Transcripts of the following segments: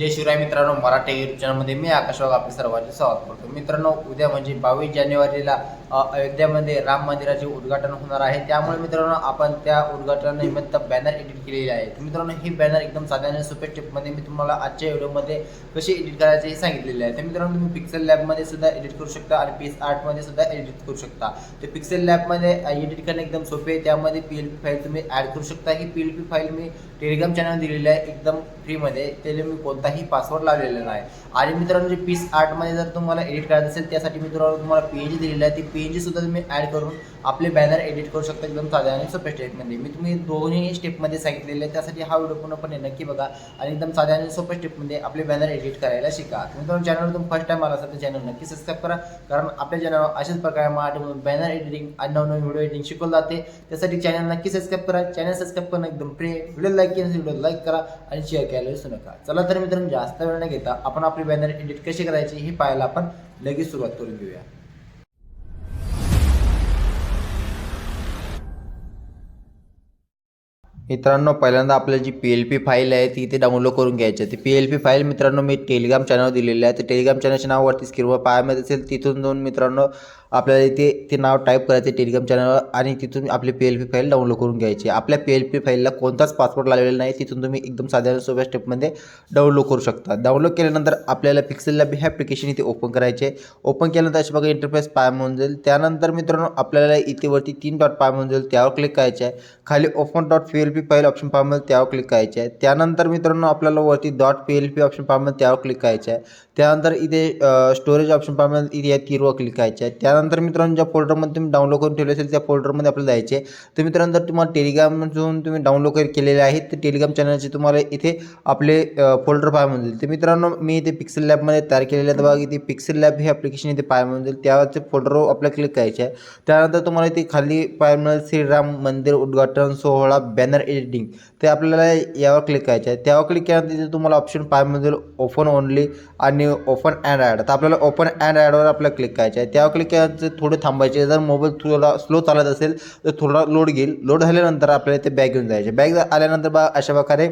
जय शिवराय मित्रांनो मराठी युट्यूब चॅनलमध्ये मी आकाश वाघ आपले सर्वांचे स्वागत करतो. मित्रांनो उद्या म्हणजे बावीस जानेवारीला अयोध्यामध्ये राम मंदिराचे उद्घाटन होणार आहे. त्यामुळे मित्रांनो आपण त्या उद्घाटनानिमित्त बॅनर एडिट केलेले आहे. मित्रांनो ही बॅनर एकदम साध्याने सोपे टिपमध्ये मी तुम्हाला आजच्या व्हिडिओमध्ये कशी एडिट करायचे हे सांगितलेले आहे. तर मित्रांनो तुम्ही पिक्सेल लॅबमध्ये सुद्धा एडिट करू शकता आणि पी एस आर्टमध्ये सुद्धा एडिट करू शकता. तर पिक्सेल लॅबमध्ये एडिट करणे एकदम सोपे आहे. त्यामध्ये पी एल पी फाईल तुम्ही ॲड करू शकता. ही पी एल पी फाईल मी टेलिग्राम चॅनल दिलेली आहे. एकदम फ्रीमध्ये त्याला मी कोणताही पासवर्ड लावलेला नाही. आणि मित्रांनो जे पीस आर्टमध्ये जर तुम्हाला एडिट करायचं असेल त्यासाठी मित्रांनो तुम्हाला पी एन जी दिलेलं आहे. ती पी एन जी सुद्धा तुम्ही ॲड करून आपले बॅनर एडिट करू शकता एकदम साध्या आणि सोप्या स्टेपमध्ये मी तुम्ही दोन्ही स्टेपमध्ये सांगितलेले आहे त्यासाठी हा व्हिडिओ पूर्णपणे नक्की बघा आणि एकदम साध्या आणि सोप्या स्टेपमध्ये आपले बॅनर एडिट करायला शिका. मित्रांनो चॅनलवर तुम्ही फर्स्ट टाइम आला असाल तर चॅनल नक्की सबस्क्राईब करा. कारण आपल्या चॅनलवर अशाच प्रकारे मराठीमधून बॅनर एडिटिंग आणि नवनवीन व्हिडिओ एडिटिंग शिकवलं जाते. त्यासाठी चॅनल नक्की सबस्क्राईब करा. चॅनल सबस्क्राईब करणं एकदम फ्री व्हिडिओ लाईक केला व्हिडिओ लाईक करा आणि शेअर करायला विसरू नका चला तर मित्रांनो जास्त वेळ न घेता आपण आपली बॅनर एडिट कशी करायची हे पाहायला आपण लगेच सुरुवात करून घेऊया. मित्रांनो पहिल्यांदा आपल्याला जी पी एल पी फाईल आहे ती इथे डाउनलोड करून घ्यायची आहे. ती पी एल पी फाईल मित्रांनो मी टेलिग्राम चॅनल दिलेलं आहे. तर टेलिग्राम चॅनलच्या नावावरती स्क्रीनवर पाहायमध्ये असेल तिथून जाऊन मित्रांनो आपल्याला इथे ते नाव टाईप करायचे टेलिग्राम चॅनलवर आणि तिथून आपली P L P file download करून घ्यायची आपल्या पी एल पी फाईलला कोणताच पासवर्ड लागलेला नाही तिथून तुम्ही एकदम साध्या सोप्या स्टेपमध्ये डाउनलोड करू शकता. डाउनलोड केल्यानंतर आपल्याला पिक्सेल लॅब हे ॲप्लिकेशन इथे ओपन करायचे ओपन केल्यानंतर अशा बघा इंटरफेस पाय म्हणून जाईल. त्यानंतर मित्रांनो आपल्याला इथे वरती तीन डॉट पाय म्हणून जाईल. त्यावर क्लिक करायचे आहे. खाली open dot P L P file option पाहामध्ये त्यावर क्लिक करायचे आहे त्यानंतर मित्रांनो आपल्याला वरती dot P L P option पाहामध्ये त्यावर क्लिक करायचे आहे त्यानंतर इथे स्टोरेज ऑप्शन पाय इथे या तीरवर क्लिक करायचे आहे त्यानंतर मित्रांनो ज्या फोल्डरमध्ये तुम्ही डाउनलोड करून ठेवले असेल त्या फोल्डरमध्ये आपल्याला जायचे आहे. तर मित्रांनो जर तुम्हाला टेलिग्राममधून तुम्ही डाउनलोड केलेले आहेत तर टेलिग्राम चॅनलचे तुम्हाला इथे आपले फोल्डर पाहायला मिळतील. जाईल तर मित्रांनो मी इथे पिक्सेल लॅबमध्ये तयार केलेले आहे बघा इथे पिक्सेल लॅब हे ॲप्लिकेशन इथे पाहायला मिळून जाईल त्यावरचे फोल्डरवर आपल्याला क्लिक करायचे आहे त्यानंतर तुम्हाला इथे खाली पाहायला मिळेल श्रीराम मंदिर उद्घाटन सोहळा बॅनर एडिटिंग ते आपल्याला यावर क्लिक करायचे आहे त्यावर क्लिक केल्यानंतर तिथे तुम्हाला ऑप्शन पाहायला ओपन ओनली आणि ओपन अँड ॲड तर आपल्याला ओपन अँड ॲडवर आपल्याला क्लिक करायचे आहे त्यावर क्लिक केल्यानंतर थोडे थांबायचे. जर मोबाईल थोडा स्लो चालत असेल तर थोडा लोड घेईल. लोड झाल्यानंतर आपल्याला ते बॅग घेऊन जायचे. बॅग आल्यानंतर बा अशा प्रकारे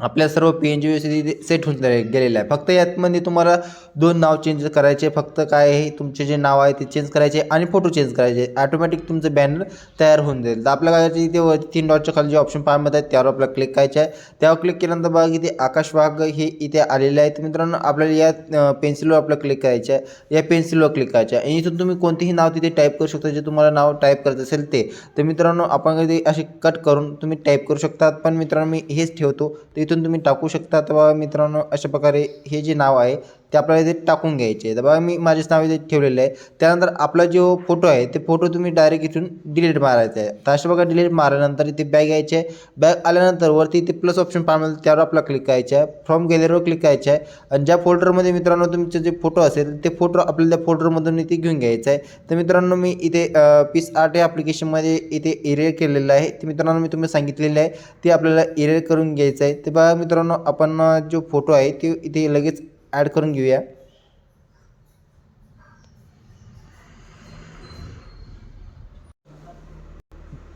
आपल्या सर्व पी एन जी व्यवस्थित सेट होऊन गेलेलं आहे फक्त यातमध्ये तुम्हाला दोन नाव चेंज करायचे फक्त काय आहे तुमचे जे नाव आहे ते चेंज करायचे आणि फोटो चेंज करायचे. ऑटोमॅटिक तुमचं बॅनर तयार होऊन जाईल. तर आपल्या काय इथे वर तीन डॉटच्या खाली जे ऑप्शन पाहण्यात आहेत त्यावर आपल्याला क्लिक करायचे आहे. त्यावर क्लिक केल्यानंतर बघा इथे आकाश वाघ हे इथे आलेले आहे तर मित्रांनो आपल्याला या पेन्सिलवर आपल्याला क्लिक करायचे आहे. या पेन्सिलवर क्लिक करायचे आहे. आणि इथून तुम्ही कोणतेही नाव तिथे टाईप करू शकता. जे तुम्हाला नाव टाईप करायचं असेल ते. तर मित्रांनो आपण कधी असे कट करून तुम्ही टाईप करू शकतात. पण मित्रांनो मी हेच ठेवतो. ते इथून तुम्ही टाकू शकता तर मित्रांनो अशा प्रकारे हे जे नाव आहे ते आपल्याला इथे टाकून घ्यायचे. तर बघा मी माझेच नाव इथे ठेवलेलं आहे. त्यानंतर आपला जो फोटो आहे ते फोटो तुम्ही डायरेक्ट इथून डिलीट मारायचा आहे. तर अशा बघा डिलीट मारल्यानंतर इथे बॅग यायचे आहे. बॅग आल्यानंतर वरती इथे प्लस ऑप्शन पाहिजे त्यावर आपला क्लिक करायचं आहे. फ्रॉम गॅलरीवर क्लिक करायचं आहे. आणि ज्या फोल्डरमध्ये मित्रांनो तुमचे जे फोटो असेल ते फोटो आपल्याला त्या फोल्डरमधून इथे घेऊन घ्यायचं आहे. तर मित्रांनो मी इथे पीस आर्ट या ॲप्लिकेशनमध्ये इथे एरियर केलेलं आहे. ते मित्रांनो मी तुम्ही सांगितलेलं आहे. ते आपल्याला एरियर करून घ्यायचं आहे. ते बघा मित्रांनो आपण जो फोटो आहे ते इथे लगेच ॲड करून घेऊया.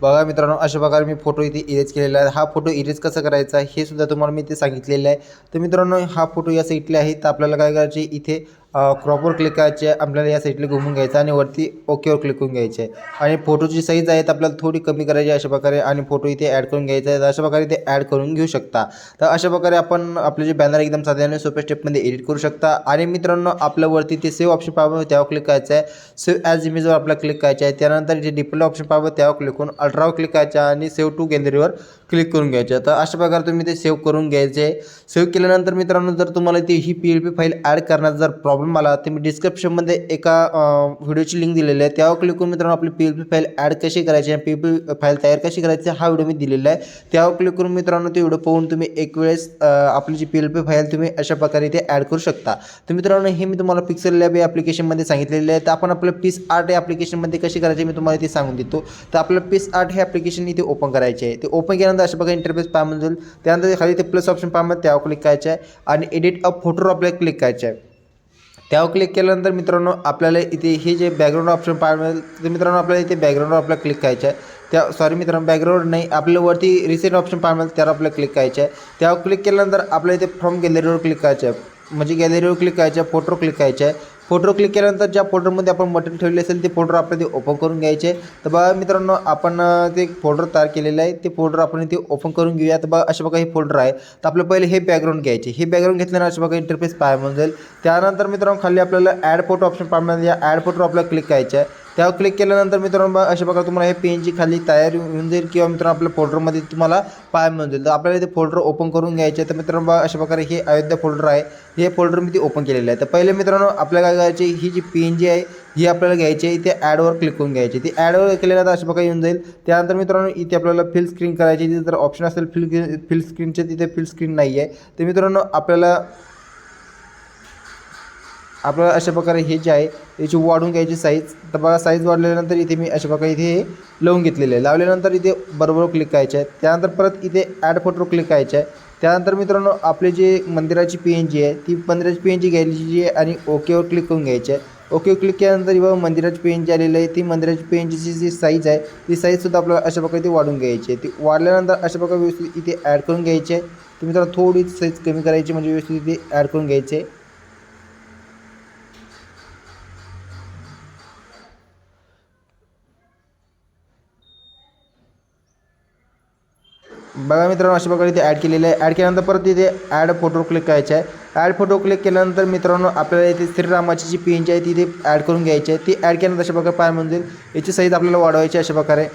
बघा मित्रांनो अशा प्रकारे मी फोटो इथे इरेज केलेला आहे. हा फोटो इरेज कसा करायचा हे सुद्धा तुम्हाला मी इथे सांगितलेलं आहे. तर मित्रांनो हा फोटो या साईटला आहे. तर आपल्याला काय करायचे इथे क्रॉपवर क्लिक करायचे आपल्याला या साईडला घुमून घ्यायचं आणि वरती ओकेवर क्लिक करून घ्यायचे. आणि फोटोची साईज आहे तर आपल्याला थोडी कमी करायची अशा प्रकारे आणि फोटो इथे ॲड करून घ्यायचा आहे तर अशा प्रकारे ते ॲड करून घेऊ शकता. तर अशा प्रकारे आपण आपले जे बॅनर एकदम साध्याने सोप्या स्टेपमध्ये एडिट करू शकता. आणि मित्रांनो आपल्यावरती ते सेव्ह ऑप्शन पाहावं त्यावर क्लिक करायचं आहे. सेव्ह ॲज इमेजवर आपल्याला क्लिक करायचं आहे. त्यानंतर जे डिप्ले ऑप्शन पाहावं त्यावर क्लिक करून अल्ट्रावर क्लिक करायचं आहे आणि सेव्ह टू गॅलरीवर क्लिक करून घ्यायचं तर अशा प्रकारे तुम्ही ते सेव्ह करून घ्यायचे. सेव्ह केल्यानंतर मित्रांनो जर तुम्हाला ती ही P L P file add करण्याचा जर प्रॉब्लेम आला तर मी डिस्क्रिप्शनमध्ये एका व्हिडिओची लिंक दिलेली आहे. त्यावर क्लिक करून मित्रांनो आपली P L P file add कशी करायची आणि पी पी फाईल तयार कशी करायची हा व्हिडिओ मी दिलेला आहे. त्यावर क्लिक करून मित्रांनो ते व्हिडिओ पाहून तुम्ही एक वेळेस आपली जी पी एल पी फाईल तुम्ही अशा प्रकारे इथे ॲड करू शकता. तर मित्रांनो हे मी तुम्हाला पिक्सेल लॅब या ॲप्लिकेशनमध्ये सांगितलेले आहे. तर आपण आपलं पीस आर्ट या ॲप्लिकेशनमध्ये कशी करायची मी तुम्हाला ते सांगून देतो. तर आपलं पीस आर्ट हे ॲप्लिकेशन इथे ओपन करायचे आहे. ते ओपन केल्यानंतर अशा प्रकारे इंटरफेस पाहायला जाईल त्यानंतर खाली ते प्लस ऑप्शन पाहायला त्यावर क्लिक करायचं आहे. आणि एडिट अ फोटोवर आपल्याला क्लिक करायचं आहे. त्यावर क्लिक केल्यानंतर मित्रांनो आपल्याला इथे हे जे बॅकग्राऊंड ऑप्शन पाहायला मिळेल तर मित्रांनो आपल्याला इथे बॅकग्राऊंडवर आपल्याला क्लिक करायचं आहे. त्या सॉरी मित्रांनो बॅकग्राऊंड नाही आपल्याला वरती रिसेंट ऑप्शन पाहिजे त्यावर आपल्याला क्लिक करायचं आहे. त्यावर क्लिक केल्यानंतर आपल्याला इथे फ्रॉम गॅलरीवर क्लिक करायचं आहे. म्हणजे गॅलरीवर क्लिक करायचं आहे फोटोवर क्लिक करायचं आहे. फोटो क्लिक केल्यानंतर ज्या फोटोमध्ये आपण बटन ठेवले असेल ते फोटो आपल्याला ते ओपन करून घ्यायचे तर बघा मित्रांनो आपण ते फोल्डर तयार केलेलं आहे. ते फोल्डर आपण ते ओपन करून घेऊया. तर बघा अशा बघा हे फोल्डर आहे. तर आपलं पहिले हे बॅकग्राऊंड घ्यायचे. हे बॅकग्राऊंड घेतल्यानंतर अशा बघा इंटरफेस पाहायला मिळून जाईल त्यानंतर मित्रांनो खाली आपल्याला ॲड फोटो ऑप्शन पाहिजे या ॲड फोटो आपल्याला क्लिक करायचं आहे. त्यावर क्लिक केल्यानंतर मित्रांनो अशा प्रकारे तुम्हाला हे पेनची खाली तयार होऊन जाईल किंवा मित्रांनो आपल्या फोल्डरमध्ये तुम्हाला पाय मिळून जाईल. तर आपल्याला ते फोल्डर ओपन करून घ्यायचे तर मित्रांनो अशा प्रकारे हे अयोध्या फोल्डर आहे. हे फोल्डर मी ते ओपन केलेलं आहे. तर पहिले मित्रांनो आपल्याला काय करायचे ही जी पी एन जी आहे ही आपल्याला घ्यायची आहे. इथे ॲडवर क्लिक करून घ्यायची ती ॲडवर केल्यानंतर अशा प्रकारे येऊन जाईल. त्यानंतर मित्रांनो इथे आपल्याला फिल स्क्रीन करायची तिथे जर ऑप्शन असेल फिल फिल स्क्रीनचे तिथे फिल स्क्रीन नाही आहे तर मित्रांनो आपल्याला आपल्याला अशा प्रकारे हे जे आहे याची वाढून घ्यायची साईज तर बघा साईज वाढल्यानंतर इथे मी अशा प्रकारे इथे हे लावून घेतलेले आहे. लावल्यानंतर इथे बरोबर क्लिक करायचे आहे त्यानंतर परत इथे ॲड फोटो क्लिक करायचे आहे त्यानंतर मित्रांनो आपले जे मंदिराची पी एन जी आहे ती मंदिराची पी एन जी घ्यायची जी आहे आणि ओकेवर क्लिक करून घ्यायची आहे ओके क्लिक केल्यानंतर बघा मंदिराची पी एन जी आलेली आहे. ती मंदिराची पी एन जीची जी साईज आहे ती साईजसुद्धा आपल्याला अशा प्रकारे ती वाढून घ्यायची आहे. ती वाढल्यानंतर अशा प्रकारे व्यवस्थित इथे ॲड करून घ्यायची आहे तुम्ही मित्रांनो थोडी साईज कमी करायची म्हणजे व्यवस्थित इथे ॲड करून घ्यायची बघा मित्रांनो अशा प्रकारे इथे ॲड केलेलं आहे. ॲड केल्यानंतर परत इथे ॲड फोटो क्लिक करायचे आहे. ॲड फोटो क्लिक केल्यानंतर मित्रांनो आपल्याला इथे श्रीरामाची जी पेंज आहे ती इथे ॲड करून घ्यायची आहे. ती ॲड केल्यानंतर अशा प्रकारे पाय म्हणतील याची साईज आपल्याला वाढवायची आहे अशा प्रकारे.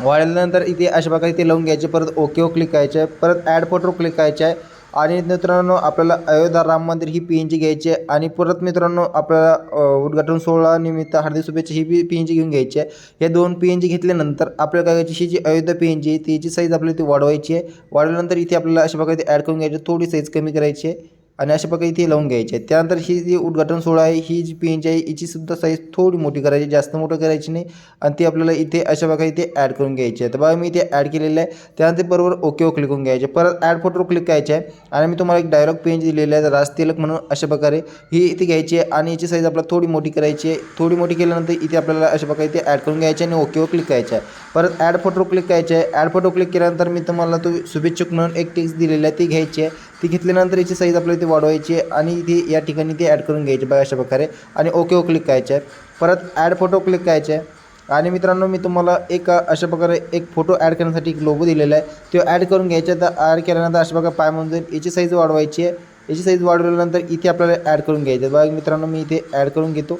वाढल्यानंतर इथे अशा प्रकारे इथे लावून घ्यायचे परत ओके ओ क्लिक करायचे आहे. परत ॲड फोटो क्लिक करायचे आहे. आणि मित्रांनो आपल्याला अयोध्या राम मंदिर ही पी एन जी घ्यायची आहे. आणि परत मित्रांनो आपल्याला उद्घाटन सोहळा निमित्त हार्दिक शुभेच्छा ही बी पी एन जी घेऊन घ्यायची आहे. हे दोन पी एन जी घेतल्यानंतर आपल्याला काय घ्यायची ही जी अयोध्या पी एन जी आहे त्याची साईज आपल्याला ती वाढवायची आहे. वाढवल्यानंतर इथे आपल्याला अशा प्रकारे ॲड करून घ्यायची थोडी साईज कमी करायची आहे. आणि अशा प्रकारे इथे लावून घ्यायची. आहे त्यानंतर ही जी उद्घाटन सोहळा आहे ही जी पेंच आहे हिची सुद्धा साईज थोडी मोठी करायची जास्त मोठं करायची नाही. आणि ती आपल्याला इथे अशा प्रकारे इथे ॲड करून घ्यायची आहे. तर बघा मी इथे ॲड केलेलं आहे. त्यानंतर बरोबर ओके क्लिक करून घ्यायचे. परत ॲड फोटोवर क्लिक करायचे आहे. आणि मी तुम्हाला एक डायलॉग पेन दिलेलं आहे राज तिलक म्हणून अशा प्रकारे. ही इथे घ्यायची आहे आणि याची साईज आपल्याला थोडी मोठी करायची आहे. थोडी मोठी केल्यानंतर इथे आपल्याला अशा प्रकारे इथे ॲड करून घ्यायचे आणि ओकेवर क्लिक करायचं आहे. परत ॲड फोटोवर क्लिक करायचे आहे. ॲड फोटो क्लिक केल्यानंतर मी तुम्हाला तो शुभेच्छुक म्हणून एक टेक्स्ट दिलेला आहे. ती घ्यायची आहे. ती घेतल्यानंतर याची साईज आपल्याला इथे वाढवायची आहे आणि इथे या ठिकाणी ते ॲड करून घ्यायचे बघा अशा प्रकारे. आणि ओके ओ क्लिक करायचे आहे परत ॲड फोटो क्लिक करायचे आहे आणि मित्रांनो मी तुम्हाला एक अशा प्रकारे एक फोटो ॲड करण्यासाठी एक लोगो दिलेला आहे. तो ॲड करून घ्यायचा तर ॲड केल्यानंतर अशा प्रकारे पाय म्हणून जाईल याची साईज वाढवायची आहे. याची साईज वाढवल्यानंतर इथे आपल्याला ॲड करून घ्यायचं आहे. बघा मित्रांनो मी इथे ॲड करून घेतो.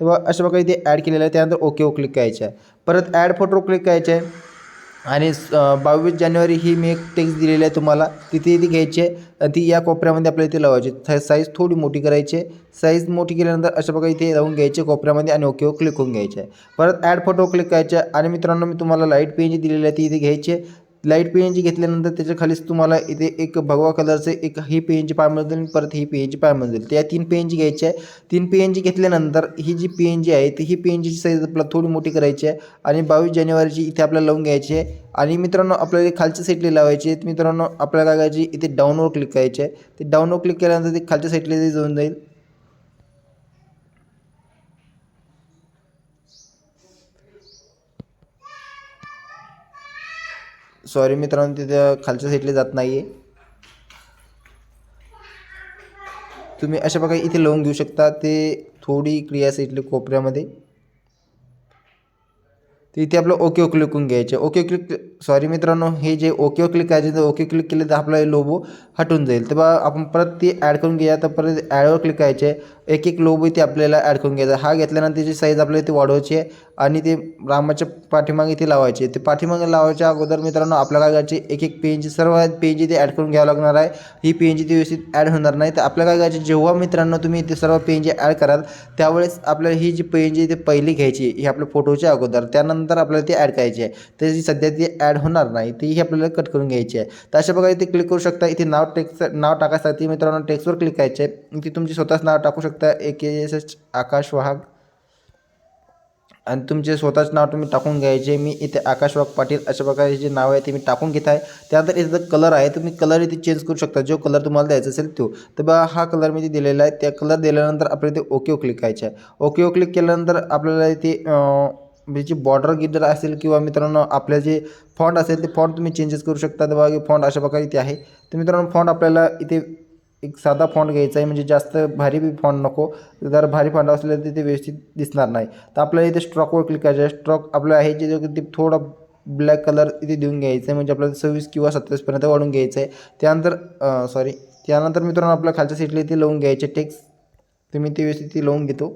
तेव्हा अशा प्रकारे इथे ॲड केलेलं आहे. त्यानंतर ओके ओ क्लिक करायचं आहे परत ॲड फोटो क्लिक करायचे आहे आणि बावीस जानेवारी ही मी एक टेक्स्ट दिलेली आहे तुम्हाला. तिथे ती घ्यायची आहे. आणि ती या कोपऱ्यामध्ये आपल्याला इथे लावायची साईज थोडी मोठी करायची आहे. साईज मोठी केल्यानंतर अशा प्रकारे इथे लावून घ्यायचे कोपऱ्यामध्ये आणि ओकेवर क्लिक करून घ्यायचे आहे. परत ॲड फोटो क्लिक करायचे आणि मित्रांनो मी तुम्हाला लाइट पेन जी दिलेली आहे ती इथे घ्यायची आहे. लाइट पी एन जी घेतल्यानंतर त्याच्या खालीच तुम्हाला इथे एक भगवा कलरचे एक ही पी एन जी पाय मिळतील परत ही पी एन जी पाय मिळतील त्या तीन पी एन जी घ्यायची आहे. तीन पी एन जी घेतल्यानंतर ही जी पी एन जी आहे ती ही पी एन जीची साईज आपल्याला थोडी मोठी करायची आहे. आणि बावीस जानेवारीची इथे आपल्याला लावून घ्यायची आहे. आणि मित्रांनो आपल्याला खालच्या साईडला लावायची आहे. मित्रांनो आपल्याला काय करायची इथे डाऊनवर क्लिक करायचे आहे. ते डाऊनवर क्लिक केल्यानंतर ते खालच्या साईडला जाऊन जाईल. सॉरी मित्रांनो तिथं खालच्या साईडला जात नाही आहे तुम्ही अशा प्रकारे इथे लावून घेऊ शकता. ते थोडी क्रिया साईडला कोपऱ्यामध्ये. तर इथे आपलं ओके क्लिक करून घ्यायचे. ओके क्लिक सॉरी मित्रांनो हे जे ओके क्लिक करायचे तर ओके क्लिक केले तर आपला लोबो हटून जाईल. तर बा आपण परत ती ॲड करून घ्या तर परत ॲडवर क्लिक करायचे. एक एक लोब इथे आपल्याला ॲड करून घ्यायचा. हा घेतल्यानंतर त्याची साईज आपल्याला इथे वाढवायची आहे आणि ते रामाच्या पाठीमागे इथे लावायचे ते पाठीमागे लावायच्या अगोदर मित्रांनो आपल्या काय करायचे एक एक पेनची सर्व पेनची ते ॲड करून घ्यावं लागणार आहे. ही पेनची ती व्यवस्थित ॲड होणार नाही. तर आपल्या काय करायचे जेव्हा मित्रांनो तुम्ही ते सर्व पेनची ॲड कराल त्यावेळेस आपल्याला ही जी पेनची ते पहिली घ्यायची ही आपल्या फोटोच्या अगोदर. त्यानंतर आपल्याला ती ॲड करायची आहे. त्याची सध्या ती ॲड होणार नाही तीही आपल्याला कट करून घ्यायची आहे. तर अशा प्रकारे इथे क्लिक करू शकता. इथे नाव टेक्स नाव टाकायसाठी मित्रांनो टेक्स्टवर क्लिक करायचे आहे. इथे तुमची स्वतःच नाव टाकू शकता. A K S H Akash Wagh. आणि तुमचे स्वतःच नाव तुम्ही टाकून घ्यायचे मी इथे आकाश वाघ पाटील अशा प्रकारे जे नाव आहे ते मी टाकून घेत आहे. त्यानंतर इथं कलर आहे तुम्ही कलर इथे चेंज करू शकता. जो कलर तुम्हाला द्यायचा असेल तो. तर बा हा कलर मी इथे दिलेला आहे. त्या कलर दिल्यानंतर आपल्याला इथे ओके क्लिक करायचे आहे. ओके क्लिक केल्यानंतर आपल्याला इथे म्हणजे बॉर्डर गिडर असेल किंवा मित्रांनो आपल्या जे फॉन्ट असेल ते फॉन्ट तुम्ही चेंजेस करू शकता. तर बघा फॉन्ट अशा प्रकारे इथे आहे. तर मित्रांनो फॉन्ट आपल्याला इथे एक साधा फॉन्ट घ्यायचा आहे म्हणजे जास्त भारी बी फॉन्ट नको. जर भारी फॉन्ट असले तर ते व्यवस्थित दिसणार नाही. तर आपल्याला इथे स्ट्रॉकवर क्लिक करायचं आहे. स्ट्रॉक आपलं आहे जे ते थोडा ब्लॅक कलर इथे देऊन घ्यायचं आहे म्हणजे आपल्याला सव्वीस किंवा सत्तावीसपर्यंत वाढून घ्यायचं आहे. त्यानंतर सॉरी त्यानंतर मित्रांनो आपल्या खालच्या सीटला इथे लावून घ्यायचे टेक्स तुम्ही ते व्यवस्थित लावून घेतो.